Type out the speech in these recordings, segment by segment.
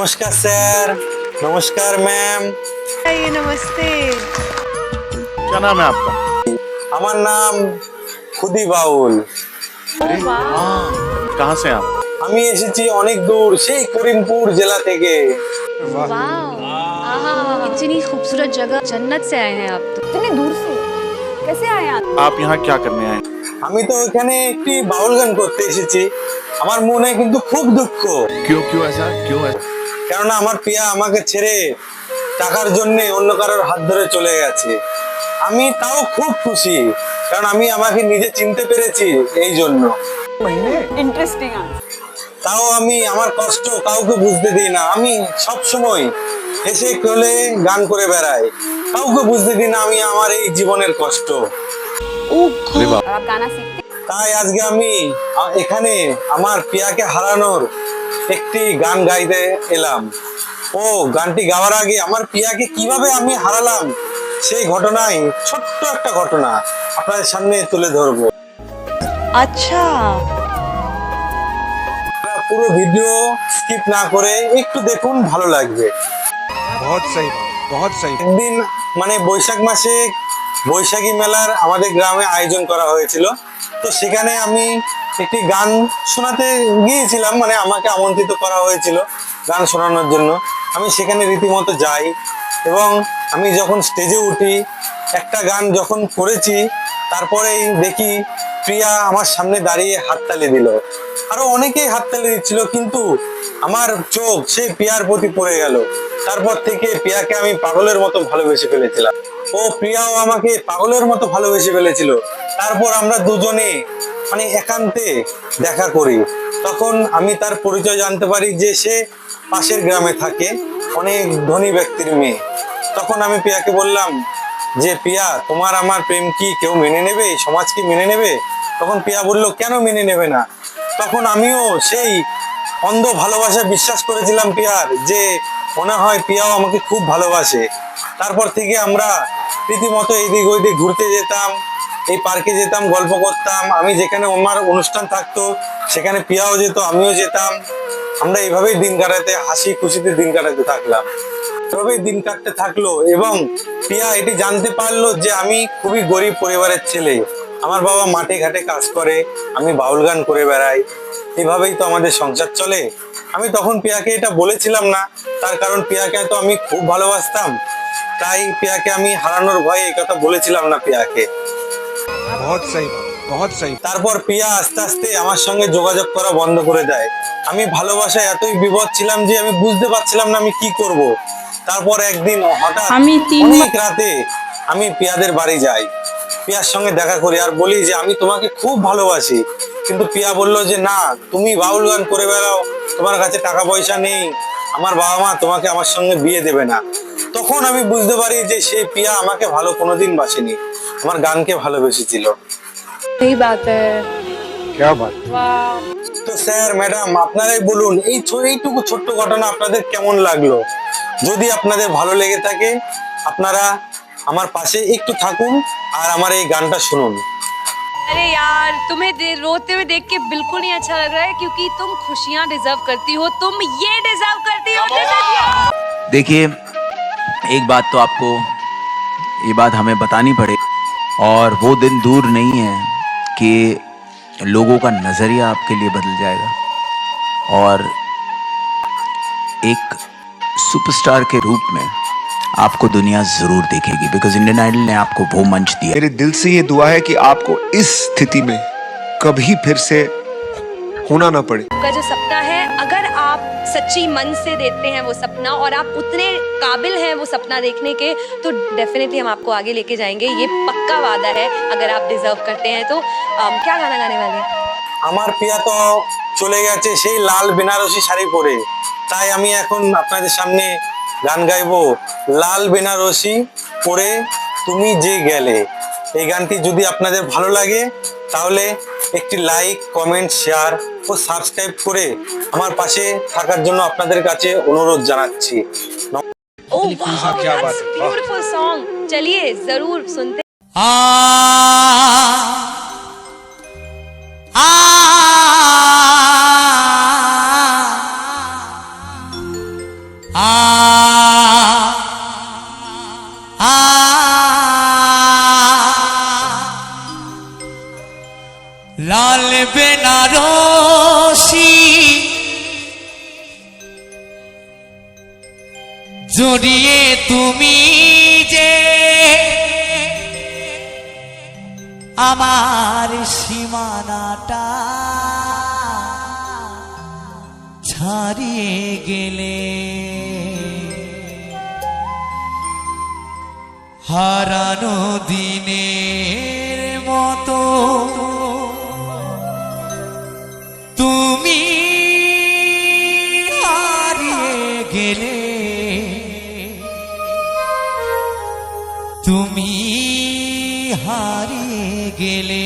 নমস্কার স্যার নমস্কার ম্যাম आइए नमस्ते क्या नाम है आपका আমার নাম খুদি বাউল कहाँ से हैं आप আমি এসেছি অনেক দূর সেই করিমপুর জেলা থেকে वाह आहा इतनी खूबसूरत जगह जन्नत से आए हैं आप तो इतनी दूर से कैसे आए आप आप यहाँ क्या करने आए আমি তো এখানে একটি বাউল গান করতে এসেছি আমার মনে কিন্তু খুব দুঃখ क्यों क्यों ऐसा क्यों ऐसा কেননা আমার প্রিয়া আমাকে ছেড়ে টাকার জন্যে অন্য কারোর হাত ধরে চলে গেছে। আমি তাও খুব খুশি কারণ আমি আমাকে নিজে চিনতে পেরেছি এই জন্য। তাও আমি আমার কষ্ট কাউকে বুঝতে দিই না। আমি সব সময় এসে চলে গান করে বেড়াই। কাউকে বুঝতে দিই না আমি আমার এই জীবনের কষ্ট। তাই আজকে আমি এখানে আমার পিয়াকে হারানোর একটি গান গাইতে এলাম। ও গানটি গাওয়ার আগে আমার পিয়াকে কীভাবে আমি হারালাম সেই ঘটনাই ছোট্ট একটা ঘটনা আপনাদের সামনে তুলে ধরবো। আচ্ছা। পুরো ভিডিও স্কিপ না করে একটু দেখুন ভালো লাগবে। একদিন মানে বৈশাখ মাসে বৈশাখী মেলার আমাদের গ্রামে আয়োজন করা হয়েছিল। তো সেখানে আমি একটি গান শোনাতে গিয়েছিলাম মানে আমাকে আমন্ত্রিত করা হয়েছিল গান শোনানোর জন্য। আমি সেখানে রীতিমতো যাই এবং আমি যখন স্টেজে উঠি, একটা গান যখন করেছি, তারপরেই দেখি প্রিয়া আমার সামনে দাঁড়িয়ে হাততালি দিল। আরও অনেকেই হাততালি দিচ্ছিল, কিন্তু আমার চোখ সেই প্রিয়ার প্রতি পড়ে গেল। তারপর থেকে প্রিয়াকে আমি পাগলের মতো ভালোবেসে ফেলেছিলাম। ও প্রিয়াও আমাকে পাগলের মতো ভালোবেসে ফেলেছিল। তারপর আমরা দুজনে মানে একান্তে দেখা করি। তখন আমি তার পরিচয় জানতে পারি যে সে পাশের গ্রামে থাকে, অনেক ধনী ব্যক্তির মেয়ে। তখন আমি পিয়াকে বললাম যে, পিয়া, তোমার আমার প্রেম কি কেউ মেনে নেবে? সমাজ কি মেনে নেবে? তখন পিয়া বলল, কেন মেনে নেবে না? তখন আমিও সেই অন্ধ ভালোবাসা বিশ্বাস করেছিলাম পিয়ার যে, মনে হয় পিয়াও আমাকে খুব ভালোবাসে। তারপর থেকে আমরা রীতিমতো এদিক ওইদিক ঘুরতে যেতাম। এই পার্কে যেতাম, গল্প করতাম। আমি যেখানে আমার অনুষ্ঠান থাকতো, সেখানে পিয়াও যেত, আমিও যেতাম। আমরা এইভাবেই দিন কাটাতে, হাসি খুশিতে দিন কাটাতে থাকলাম। এভাবেই দিন কাটতে থাকল এবং পিয়া এটি জানতে পারল যে আমি খুবই গরিব পরিবারের ছেলে। আমার বাবা মাঠে ঘাটে কাজ করে, আমি বাউল গান করে বেড়াই। এভাবেই তো আমাদের সংসার চলে। আমি তখন পিয়াকে এটা বলেছিলাম না, তার কারণ পিয়াকে তো আমি খুব ভালোবাসতাম। তাই পিয়াকে আমি হারানোর ভয়ে এই কথা বলেছিলাম না পিয়াকে। বহুত সাহি বহুত সাহি তারপর পিয়া আস্তে আস্তে আমার সঙ্গে যোগাযোগ করা বন্ধ করে দেয়। আমি ভালোবাসায় এতই বিপদ ছিলাম যে আমি বুঝতে পারছিলাম না আমি কি করব। তারপর একদিন হঠাৎ আমি অনেক রাতে আমি পিয়াদের বাড়ি যাই। পিয়ার সঙ্গে দেখা করি আর বলি যে আমি তোমাকে খুব ভালোবাসি। কিন্তু পিয়া বলল যে না তুমি বাউল গান করে বেড়াও। তোমার কাছে টাকা পয়সা নেই। আমার বাবা মা তোমাকে আমার সঙ্গে বিয়ে দেবে না। তখন আমি বুঝতে পারি যে সে পিয়া আমাকে ভালো কোনোদিন বাসেনি। আমার গানকে ভালোবেসেছিল सही बात है क्या बात তো স্যার ম্যাডাম আপনারাই বলুন এই ছো- এইটুকু ছোট্ট ঘটনা আপনাদের কেমন লাগলো যদি আপনাদের ভালো লেগে থাকে আপনারা আমার পাশে একটু থাকুন আর আমার এই গানটা শুনুন अरे यार तुम्हें दे, रोते हुए देख के बिल्कुल नहीं अच्छा लग रहा है क्योंकि तुम खुशियां डिजर्व करती हो तुम ये डिजर्व करती हो जिंदगी देखिए एक बात तो आपको ये बात हमें बतानी पड़े और वो दिन दूर नहीं है कि लोगों का नज़रिया आपके लिए बदल जाएगा। और एक सुपरस्टार के रूप में आपको दुनिया ज़रूर देखेगी बिकॉज़ इंडियन आइडल ने आपको वो मंच दिया। मेरे दिल से ये दुआ है कि आपको इस स्थिति में कभी फिर से होना ना पड़े। का जो सपना सच्ची मन से देखते हैं वो सपना और आप उतने काबिल हैं वो सपना देखने के तो डेफिनेटली हम आपको आगे लेके जाएंगे ये पक्का वादा है अगर आप डिजर्व करते हैं तो अम, क्या गाना गाने वाले हैं আমার পিয়া তো চলে গেছে সেই লাল বেনারসি শাড়ি পরে তাই আমি এখন আপনাদের সামনে গান গাইবো লাল বেনারসি পরে তুমি যে গেলে এই গানটি যদি আপনাদের ভালো লাগে তাহলে একটি লাইক কমেন্ট শেয়ার ও সাবস্ক্রাইব করে আমার পাশে থাকার জন্য আপনাদের কাছে অনুরোধ জানাচ্ছি। চলিয়ে জরুর শুনতে আ আমার সীমানাটা ছাড়িয়ে গেলে। হারানো দিনের মতো তুমি হারিয়ে গেলে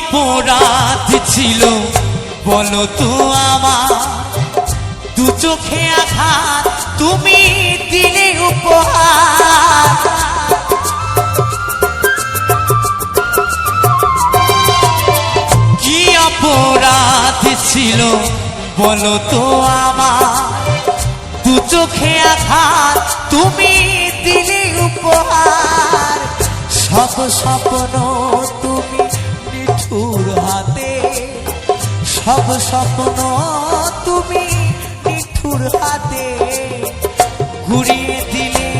অপরাধ ছিল। বলো তো আমার, দু চোখে আঘাত তুমি দিলে উপহার? কি অপরাধ ছিল? বলো তো আমার, দু চোখে আঘাত তুমি দিলে উপহার? সব স্বপ্ন সব স্বপ্ন তুমি মিঠুর হাতে ঘুরিয়ে দিলে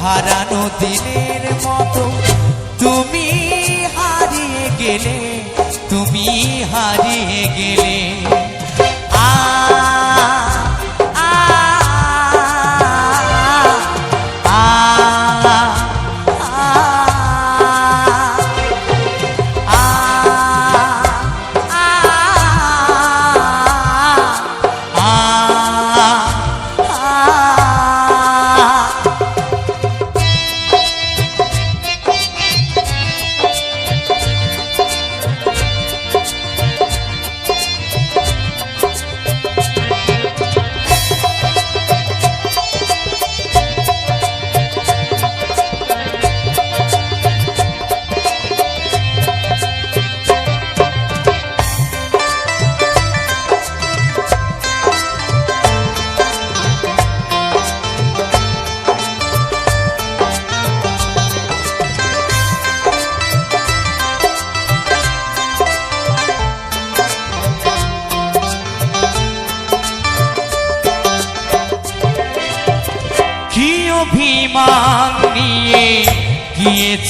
হারানো দিনের মতো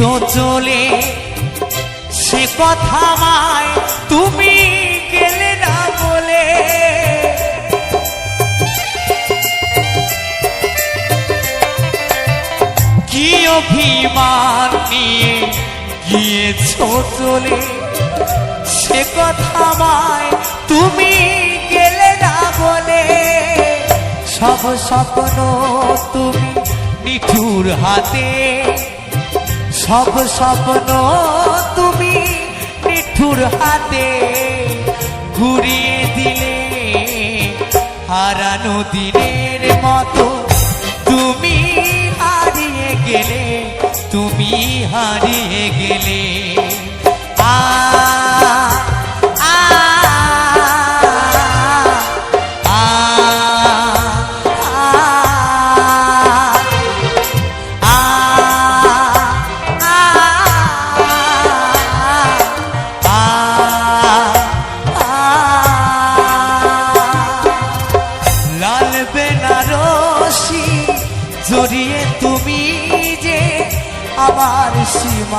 চলে, সে কথা মায় তুমি গেলে না বলে। কি অভিমান নিয়ে গিয়েছো চলে, সে কথা মায় তুমি গেলে না বলে। সব স্বপ্ন তুমি নিঠুর হাতে সব স্বপ্ন তুমি নিঠুর হাতে ঘুরিয়ে দিলে। হারানো দিনের মতো তুমি হারিয়ে গেলে, তুমি হারিয়ে গেলে। আ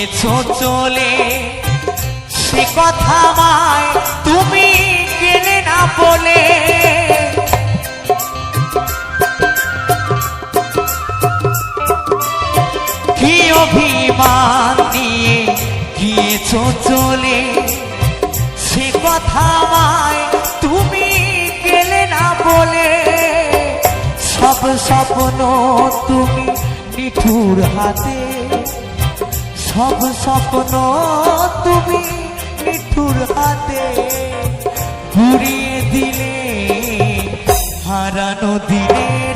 গিয়েছ চলে সে কথা মায় তুমি গেলে না বলে। কি অভিমান নিয়ে গিয়েছ চলে সে কথা মায় তুমি গেলে না বলে। সব স্বপ্ন তুমি নিঠুর হাতে সব স্বপ্ন তুমি মিঠুর হাতে ঘুরিয়ে দিলে হারানো দিনের